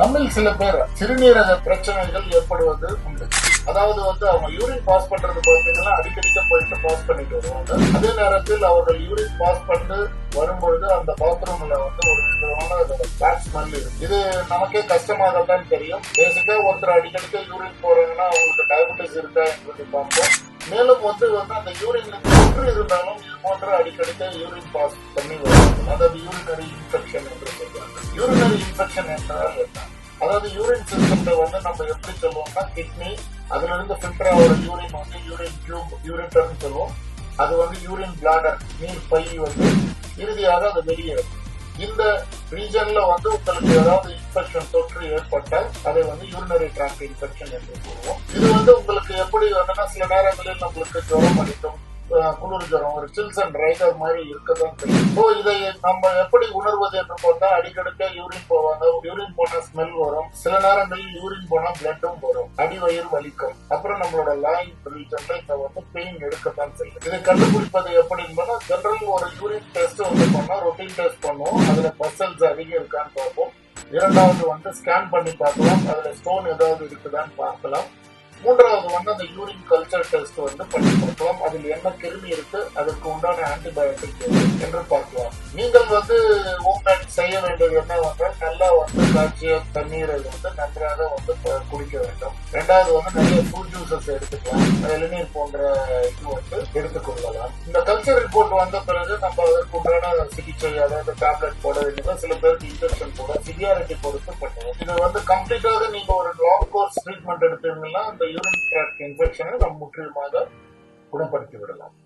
நம்மில் சில பேர் சிறுநீரக பிரச்சனைகள் ஏற்படுவது உண்டு. அதாவது வந்து அவங்க யூரின் பாஸ் பண்றது பார்த்தீங்கன்னா அடிக்கடிக்க போயிட்டு பாஸ் பண்ணிட்டு வருவாங்க. அதே நேரத்தில் அவர்கள் யூரின் பாஸ் பண்ணி வரும்பொழுது அந்த பாத்ரூம்ல வந்து ஒரு விதமான பேட் ஸ்மெல் இருக்கு. இது நமக்கே கஷ்டமாகத்தான் தெரியும். பேசிக்கா ஒருத்தர் அடிக்கடிக்க யூரின் போறாங்கன்னா அவங்களுக்கு டயபிட்டிஸ் இருக்கா என்று பார்ப்போம். மேலும் வந்து வந்து அந்த யூரின்ல தொற்று இருந்தாலும் இது போன்ற அடிக்கடிக்க யூரின் பாஸ் பண்ணி வருவாங்க. அதாவது யூரினரி இன்ஃபெக்ஷன் என்று சொல்றாங்க. யூரினரி இன்ஃபெக்ஷன் என்றால் என்ன? அதாவது யூரின் சிஸ்டம்ல வந்து நம்ம எப்படி சொல்லுவோம்னா கிட்னி அதுல இருந்து ஃபில்டர் ஆகிற யூரின் வந்து யூரின் டியூப் யூரிட்டர்னு சொல்லுவோம். அது வந்து யூரின் பிளாடர் நீர் பை வந்து இறுதியாக அது வெளியேறும் இந்த ரீஜன்ல வந்து உங்களுக்கு ஏதாவது இன்ஃபெக்ஷன் தொற்று ஏற்பட்டால் அதை வந்து யூரினரி டிராக்ட் இன்ஃபெக்ஷன் என்று கூறுவோம் இது வந்து உங்களுக்கு எப்படி வந்துன்னா சில நேரங்களில் நம்மளுக்கு ஜுரம் அடிக்கும். குளிர் ஜுரம் ஒரு சில்ஸ் அண்ட் ரைடர் மாதிரி இருக்கதான் தெரியும். இப்போ இதை நம்ம எப்படி உணர்வது என்று பார்த்தா அடிக்கடிக்க யூரின் போவாங்க யூரின் போனா ஸ்மெல் வரும். சில நேரங்களில் யூரின் போனா பிளட்டும் வரும். அடி வயிறு வலிக்கும். அப்புறம் நம்மளோட லாயின் ரீஜன்ல இந்த வந்து பெயின் எடுக்கத்தான் செய்யும். இதை கண்டுபிடிப்பது எப்படின்னு ஜென்ரல் ஒரு யூரின் டெஸ்ட் வந்து பண்ணா ரொட்டீன் டெஸ்ட் பண்ணுவோம். அதுல பசல்ஸ் அதிகம் இருக்கான்னு பார்ப்போம். இரண்டாவது வந்து ஸ்கேன் பண்ணி பார்க்கலாம். அதுல ஸ்டோன் ஏதாவது இருக்குதான்னு பார்க்கலாம். மூன்றாவது வந்து அந்த யூரின் கல்ச்சர் டெஸ்ட் வந்து பண்ணி பார்க்கலாம் அதில் என்ன கிருமி இருக்கு அதற்கு உண்டான ஆன்டிபயோட்டிக் என்று பார்க்கலாம். நீங்கள் வந்து ஹோம்மேட் செய்ய வேண்டியது என்னவென்றால் நல்லா வந்து காய்ச்சிய தண்ணீரை வந்து நன்றாக வந்து குடிக்க வேண்டும். ரெண்டாவது வந்து நிறைய ஃப்ரூட் ஜூசஸ் எடுத்துக்கலாம். இளநீர் போன்ற இது வந்து எடுத்துக்கொள்ளலாம் இந்த கல்ச்சர் ரிப்போர்ட் வந்த பிறகு நம்ம அதற்கு உண்டான சிகிச்சை அதாவது டேப்லெட் போட வேண்டியது சில பேருக்கு இன்ஜெக்ஷன் போட சிவியாரிட்டி பொறுத்து பண்ணுவோம். இது வந்து கம்ப்ளீட்டாக நீங்க ஒரு லாங் கோர்ஸ் ட்ரீட்மெண்ட் எடுத்தீங்கன்னா அந்த யூரின் ட்ராக் இன்ஃபெக்ஷனை நாம் முற்றிலுமாக குணப்படுத்தி விடலாம்.